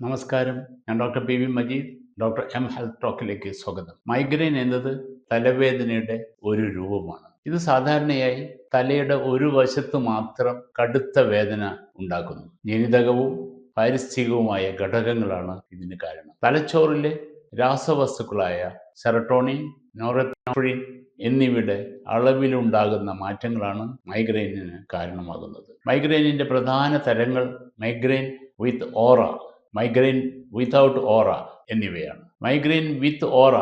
നമസ്കാരം. ഞാൻ doctor P V Majeed. Doctor M health ടോക്കിലേക്ക് സ്വാഗതം. മൈഗ്രെയിൻ എന്നത് തലവേദനയുടെ ഒരു രൂപമാണ്. ഇത് സാധാരണയായി തലയുടെ ഒരു വശത്ത് മാത്രം കടുത്ത വേദന ഉണ്ടാക്കുന്നു. ജനിതകവും പാരിസ്ഥിതികവുമായ ഘടകങ്ങളാണ് ഇതിന് കാരണം. തലച്ചോറിലെ രാസവസ്തുക്കളായ സെറട്ടോണിൻ നോറത്തോണിൻ എന്നിവയുടെ അളവിലുണ്ടാകുന്ന മാറ്റങ്ങളാണ് മൈഗ്രെയിനിന് കാരണമാകുന്നത്. മൈഗ്രെയിനിന്റെ പ്രധാന തരങ്ങൾ migraine with aura migraine without aura എന്നിവയാണ്. മൈഗ്രെയിൻ വിത്ത് ഓറ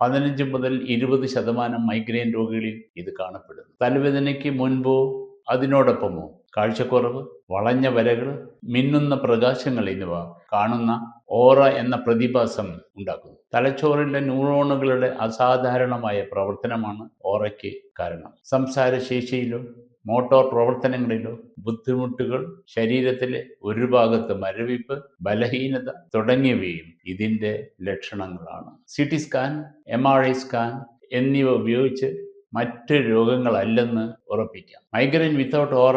പതിനഞ്ച് മുതൽ ഇരുപത് ശതമാനം മൈഗ്രെയിൻ രോഗികളിൽ ഇത് കാണപ്പെടുന്നു. തലവേദനയ്ക്ക് മുൻപോ അതിനോടൊപ്പമോ കാഴ്ചക്കുറവ് വളഞ്ഞ വരകൾ മിന്നുന്ന പ്രകാശങ്ങൾ എന്നിവ കാണുന്ന ഓറ എന്ന പ്രതിഭാസം ഉണ്ടാക്കുന്നു. തലച്ചോറിലെ ന്യൂറോണുകളുടെ അസാധാരണമായ പ്രവർത്തനമാണ് ഓറയ്ക്ക് കാരണം. സംസാരശേഷിയിലോ മോട്ടോർ പ്രവർത്തനങ്ങളിലോ ബുദ്ധിമുട്ടുകൾ ശരീരത്തിലെ ഒരു ഭാഗത്ത് മരവിപ്പ് ബലഹീനത തുടങ്ങിയവയും ഇതിന്റെ ലക്ഷണങ്ങളാണ്. C T scan M R I scan എന്നിവ ഉപയോഗിച്ച് മറ്റ് രോഗങ്ങളല്ലെന്ന് ഉറപ്പിക്കാം. മൈഗ്രെയിൻ വിത്തൗട്ട് ഓറ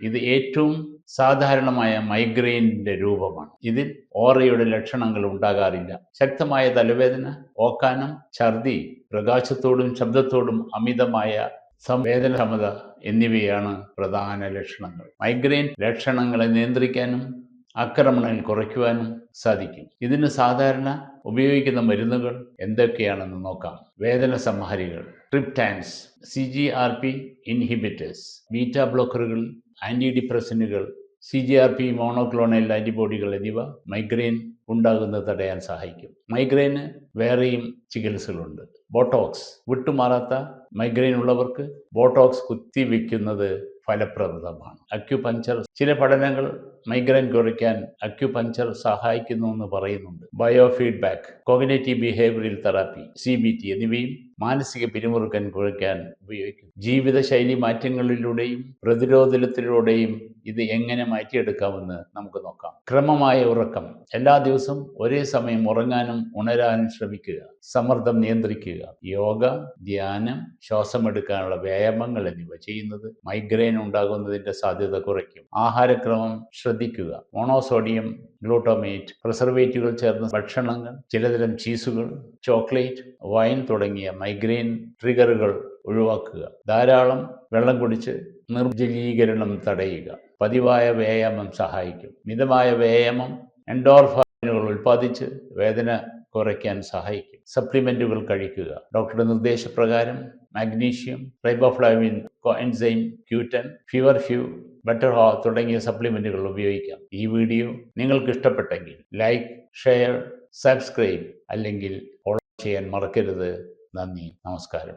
ഇത് ഏറ്റവും സാധാരണമായ മൈഗ്രെയിനിന്റെ രൂപമാണ്. ഇതിൽ ഓറയുടെ ലക്ഷണങ്ങൾ ഉണ്ടാകാറില്ല. ശക്തമായ തലവേദന ഓക്കാനം ഛർദി പ്രകാശത്തോടും ശബ്ദത്തോടും അമിതമായ സംവേദനക്ഷമത എന്നിവയാണ് പ്രധാന ലക്ഷണങ്ങൾ. മൈഗ്രെയിൻ ലക്ഷണങ്ങളെ നിയന്ത്രിക്കാനും ആക്രമണങ്ങൾ കുറയ്ക്കുവാനും സാധിക്കും. ഇതിന് സാധാരണ ഉപയോഗിക്കുന്ന മരുന്നുകൾ എന്തൊക്കെയാണെന്ന് നോക്കാം. വേദന സംഹാരികൾ triptans C G R P inhibitors beta ബ്ലോക്കറുകൾ anti ഡിപ്രസനുകൾ C G R P monoclonal ആന്റിബോഡികൾ എന്നിവ മൈഗ്രെയിൻ ഉണ്ടാകുന്നത് തടയാൻ സഹായിക്കും. മൈഗ്രെയിന് വേറെയും ചികിത്സകളുണ്ട്. ബോട്ടോക്സ് വിട്ടുമാറാത്ത മൈഗ്രെയിൻ ഉള്ളവർക്ക് ബോട്ടോക്സ് കുത്തിവെക്കുന്നത് ഫലപ്രദമാണ്. അക്യുപഞ്ചർ ചില പഠനങ്ങൾ മൈഗ്രെയിൻ കുറയ്ക്കാൻ അക്യുപഞ്ചർ സഹായിക്കുന്നു എന്ന് പറയുന്നുണ്ട്. Bio feedback cognitive behavioural therapy C B T എന്നിവയും മാനസിക പിരിമുറുക്കൻ കുറയ്ക്കാൻ ഉപയോഗിക്കുന്നു. ജീവിതശൈലി മാറ്റങ്ങളിലൂടെയും പ്രതിരോധത്തിലൂടെയും ഇത് എങ്ങനെ മാറ്റിയെടുക്കാമെന്ന് നമുക്ക് നോക്കാം. ക്രമമായ ഉറക്കം എല്ലാ ദിവസവും ഒരേ സമയം ഉറങ്ങാനും ഉണരാനും ശ്രമിക്കുക സമ്മർദ്ദം നിയന്ത്രിക്കുക യോഗ ധ്യാനം ശ്വാസമെടുക്കാനുള്ള വ്യായാമങ്ങൾ എന്നിവ ചെയ്യുന്നത് മൈഗ്രെയിൻ ഉണ്ടാകുന്നതിന്റെ സാധ്യത കുറയ്ക്കും. ആഹാരക്രമം ശ്രദ്ധിക്കുക. മോണോസോഡിയം ഗ്ലൂട്ടോമേറ്റ് പ്രിസർവേറ്റുകൾ ചേർന്ന ഭക്ഷണങ്ങൾ ചിലതരം ചീസുകൾ ചോക്ലേറ്റ് വൈൻ തുടങ്ങിയ മൈഗ്രെയിൻ ട്രിഗറുകൾ ഒഴിവാക്കുക. ധാരാളം വെള്ളം കുടിച്ച് നിർജലീകരണം തടയുക. പതിവായ വ്യായാമം സഹായിക്കും. മിതമായ വ്യായാമം എൻഡോർഫാനുകൾ ഉൽപ്പാദിച്ച് വേദന കുറയ്ക്കാൻ സഹായിക്കും. സപ്ലിമെന്റുകൾ കഴിക്കുക. ഡോക്ടറുടെ നിർദ്ദേശപ്രകാരം magnesium riboflavin coenzyme Q ten feverfew butterbur തുടങ്ങിയ സപ്ലിമെന്റുകൾ ഉപയോഗിക്കാം. ഈ വീഡിയോ നിങ്ങൾക്ക് ഇഷ്ടപ്പെട്ടെങ്കിൽ ലൈക്ക് ഷെയർ സബ്സ്ക്രൈബ് അല്ലെങ്കിൽ ഫോളോ ചെയ്യാൻ മറക്കരുത്. നന്ദി. നമസ്കാരം.